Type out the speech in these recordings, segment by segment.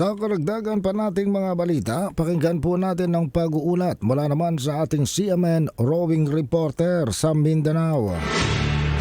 Sa karagdagan pa nating mga balita, pakinggan po natin ang pag-uulat mula naman sa ating CMN Rowing Reporter sa Mindanao.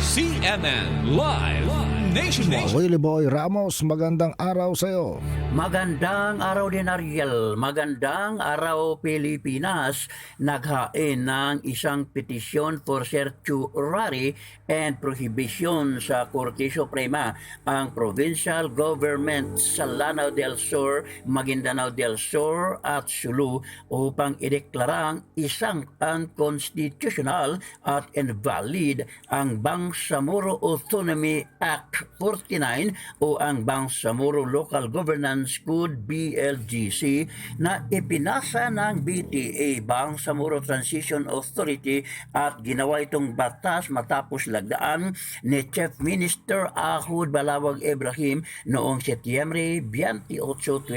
CNN Live Nationwide. Willie Boy Ramos, magandang araw sa iyo. Magandang araw din Ariel, magandang araw Pilipinas. Naghain ng isang petisyon for certiorari and prohibition sa Korte Suprema ang provincial government sa Lanao del Sur, Maguindanao del Sur at Sulu upang ideklarang isang unconstitutional at invalid ang Bangsamoro Autonomy Act 49 o ang Bangsamoro Local Governance Code BLGC na ipinasa ng BTA Bangsamoro Transition Authority at ginawa itong batas matapos lagdaan ni Chief Minister Ahud Balawag Ibrahim noong Setyembre 28,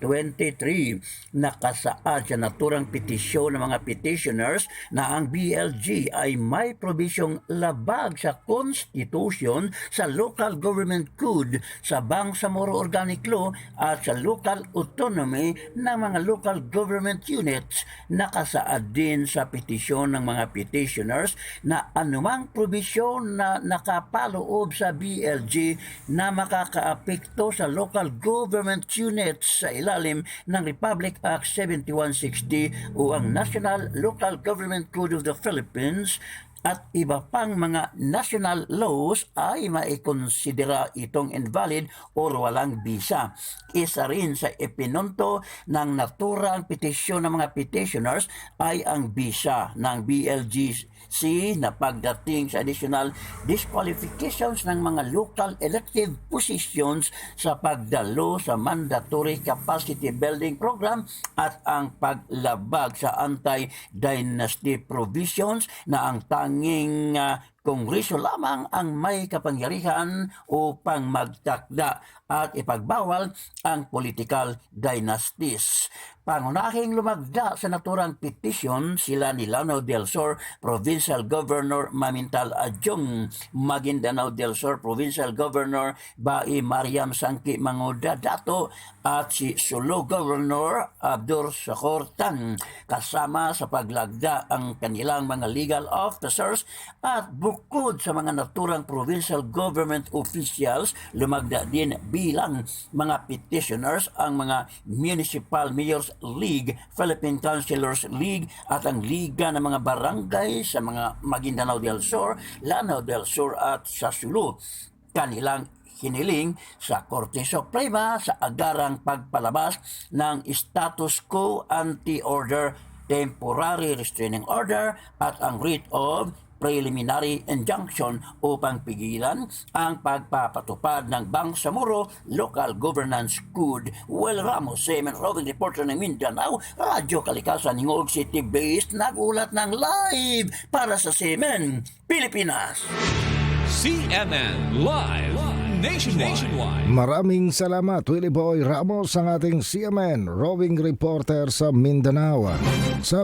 2023. Nakasaad sa naturang petisyon ng mga petitioners na ang BLG ay may probisyong labag sa Constitution sa Local Government Code sa Bangsamoro Organic Law at sa Local Autonomy ng mga local government units nakasaad din sa petisyon ng mga petitioners na anumang probisyon na nakapaloob sa BLG na makakaapekto sa local government units sa ilalim ng Republic Act 7160 o ang National Local Government Code of the Philippines at iba pang mga national laws ay maikonsidera itong invalid o walang bisa. Isa rin sa ipinunto ng naturang petisyon ng mga petitioners ay ang bisa ng BLGC na pagdating sa additional disqualifications ng mga local elective positions sa pagdalo sa mandatory capacity building program at ang paglabag sa anti-dynasty provisions na ang tanging ah, Kongreso lamang ang may kapangyarihan upang magtakda at ipagbawal ang political dynasties. Pangunahing lumagda sa naturang petisyon sila ni Lanao del Sur Provincial Governor Mamintal Adjong, Maguindanao del Sur Provincial Governor Bai Mariam Sangki Mangoda Dato at si Sulu Governor Abdur Tan kasama sa paglagda ang kanilang mga legal officers at bukod sa mga naturang provincial government officials lumagda din bilang mga petitioners ang mga Municipal Mayors League, Philippine Councilors League at ang Liga ng mga Barangay sa mga Maguindanao del Sur, Lanao del Sur at sa Sulu. Kanilang hiniling sa Korte Suprema sa agarang pagpalabas ng status quo anti-order temporary restraining order at ang writ of preliminary injunction upang pigilan ang pagpapatupad ng Bangsamoro Local Governance Code. Well, Ramos, Semen Roving Reporter ng Mindanao, Radyo Kalikasan, Hingog City Based, nagulat ng live para sa Semen, Pilipinas. CNN Live Nationwide. Maraming salamat Willie Boy Ramos ang ating CMN Rowing Reporter sa Mindanao. Sa